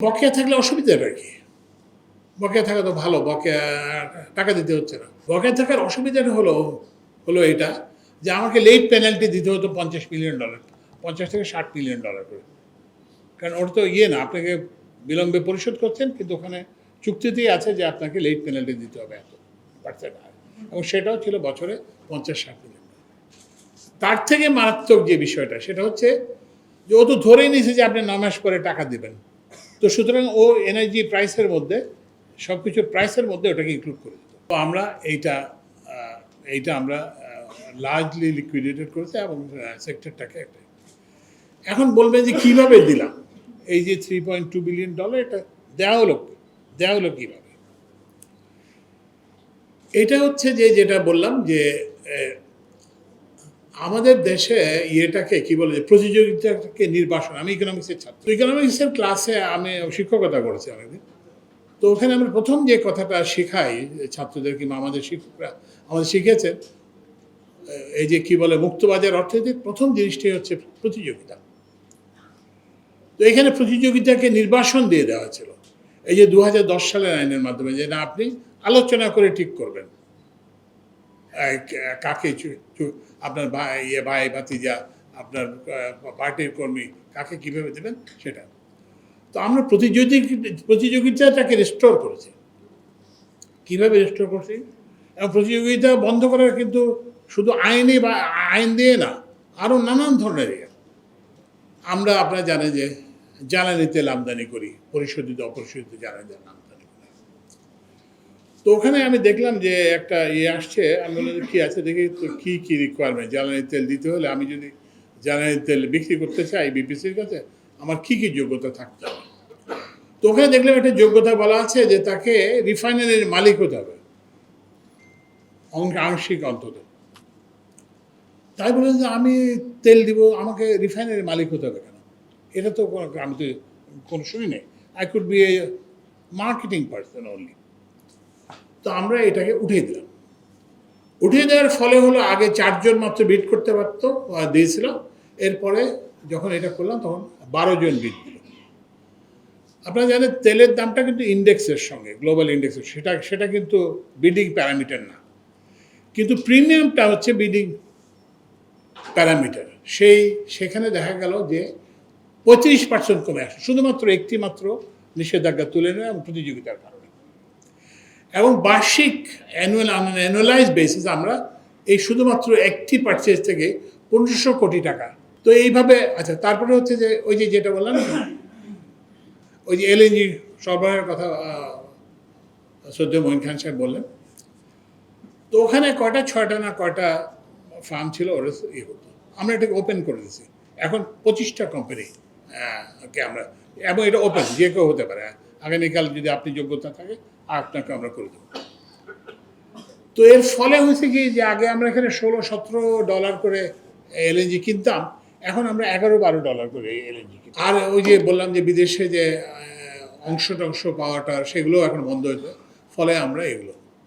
বকেয়া থাকলে অসুবিধাটা কি? বকেয়া থাকা তো ভালো, বকেয়া টাকা দিতে হচ্ছে না। বকেয়া থাকার অসুবিধাটা হলো হলো এটা যে আমাকে লেট পেনাল্টি দিতে হতো পঞ্চাশ মিলিয়ন ডলার পঞ্চাশ থেকে ষাট মিলিয়ন ডলার করে। কারণ ওটা তো ইয়ে না, আপনাকে বিলম্বে পরিশোধ করছেন, কিন্তু ওখানে চুক্তিতেই আছে যে আপনাকে লেট পেনাল্টি দিতে হবে এত পার্সেন্ট এবং সেটাও ছিল বছরে পঞ্চাশ ষাট মিলিয়ন তার থেকে মারাত্মক যে বিষয়টা, সেটা হচ্ছে যে ও তো ধরেই নিয়েছে যে আপনি ন মাস পরে টাকা দিবেন। তো সুতরাং ও এনার্জি প্রাইসের মধ্যে সব কিছুর প্রাইসের মধ্যে ওটাকে ইনক্লুড করে দিত। তো আমরা এইটা এইটা আমরা লার্জলি লিকুইডেটেড করেছি এবং সেক্টরটাকে একটা এখন বলবেন যে কীভাবে দিলাম? এই যে three point two billion dollar এটা দেওয়া হলো দেওয়া হলো কীভাবে? এটা হচ্ছে যে, যেটা বললাম যে আমাদের দেশে ইয়েটাকে কি বলে প্রতিযোগিতাকে নির্বাসন, আমি ইকোনমিক্সের ছাত্র। ইকোনমিক্সের ক্লাসে আমি শিক্ষকতা করেছি অনেকদিন। তো ওখানে আমরা প্রথম যে কথাটা শেখাই ছাত্রদের কিংবা আমাদের শিক্ষকরা, আমাদের শিখেছেন এই যে কি বলে, মুক্তবাজার অর্থনীতির প্রথম জিনিসটি হচ্ছে প্রতিযোগিতা। তো এখানে প্রতিযোগিতাকে নির্বাসন দিয়ে দেওয়া ছিল। এই যে দু হাজার দশ সালের আইনের মাধ্যমে যে না আপনি আলোচনা করে ঠিক করবেন। কাকে আপনার ইয়ে ভাই ভাতিজা, আপনার পার্টির কর্মী, কাকে কীভাবে দেবেন সেটা। তো আমরা প্রতিযোগী, প্রতিযোগিতাটাকে রেস্টোর করেছি। কীভাবে রেস্টোর করছি? এবং প্রতিযোগিতা বন্ধ করার কিন্তু শুধু আইনে বা, আইন দিয়ে না আরও নানান ধরনের ইয়ে। আমরা, আপনারা জানেন যে, জ্বালানি তেল আমদানি করি, পরিশোধিত, অপরিশোধিত জ্বালানি তেল আমদানি। তো ওখানে আমি দেখলাম যে একটা ইয়ে আসছে। আমি বললাম কী আছে? দেখি তো কী কী রিকোয়ারমেন্ট জ্বালানি তেল দিতে হলে আমি যদি জ্বালানি তেল বিক্রি করতে চাই বিপিসির কাছে, আমার কী কী যোগ্যতা থাকতে হবে? তো ওখানে দেখলাম একটা যোগ্যতা বলা আছে যে, তাকে রিফাইনারির মালিক হতে হবে। আংশিক অন্তত। তাই বলে যে, আমি তেল দিব, আমাকে রিফাইনারির মালিক হতে হবে কেন? এটা তো আমি তো কোনো শুনি নেই। I could be a marketing person only তো আমরা এটাকে উঠিয়ে দিলাম। উঠিয়ে দেওয়ার ফলে হলো আগে চারজন মাত্র বিট করতে পারতো দিয়েছিল। এরপরে যখন এটা করলাম তখন বারো জন বিট দিল। আপনারা জানেন তেলের দামটা কিন্তু ইন্ডেক্সের সঙ্গে গ্লোবাল ইন্ডেক্সের সেটা সেটা কিন্তু বিডিং প্যারামিটার না। কিন্তু প্রিমিয়ামটা হচ্ছে বিডিং প্যারামিটার সেই সেখানে দেখা গেল যে পঁচিশ পার্সেন্ট কমে আসে শুধুমাত্র একটি মাত্র নিষেধাজ্ঞা তুলে নেওয়া এবং প্রতিযোগিতার কারণে। এবং বার্ষিক অ্যানুয়াল অ্যানুয়ালাইজ বেসিস আমরা এই শুধুমাত্র একটি পার্চেজ থেকে পনেরোশো কোটি টাকা। তো এইভাবে আচ্ছা তারপরে হচ্ছে যে ওই যে যেটা বললাম ওই যে এলএনজি সরবরাহের কথা সদ্য মহিন খান সাহেব বললেন, তো ওখানে কয়টা, ছয়টা না কয়টা ফার্ম ছিল, ওরা ইয়ে হতো আমরা এটাকে ওপেন করে দিয়েছি। এখন পঁচিশটা কোম্পানি আমরা, এবং এটা ওপেন যে কেউ হতে পারে আগামীকাল যদি আপনি যোগ্যতা থাকে আপনাকে আমরা করে দেবো। তো এর ফলে হয়েছে কি, যে আগে আমরা এখানে ষোলো, সতেরো ডলার করে এলএনজি কিনতাম, এখন আমরা এগারো, বারো ডলার করে এলএনজি আর ওই যে বললাম যে বিদেশে যে অংশ টংশ পাওয়াটা সেগুলো এখন বন্ধ হয়েছে। ফলে আমরা এগুলো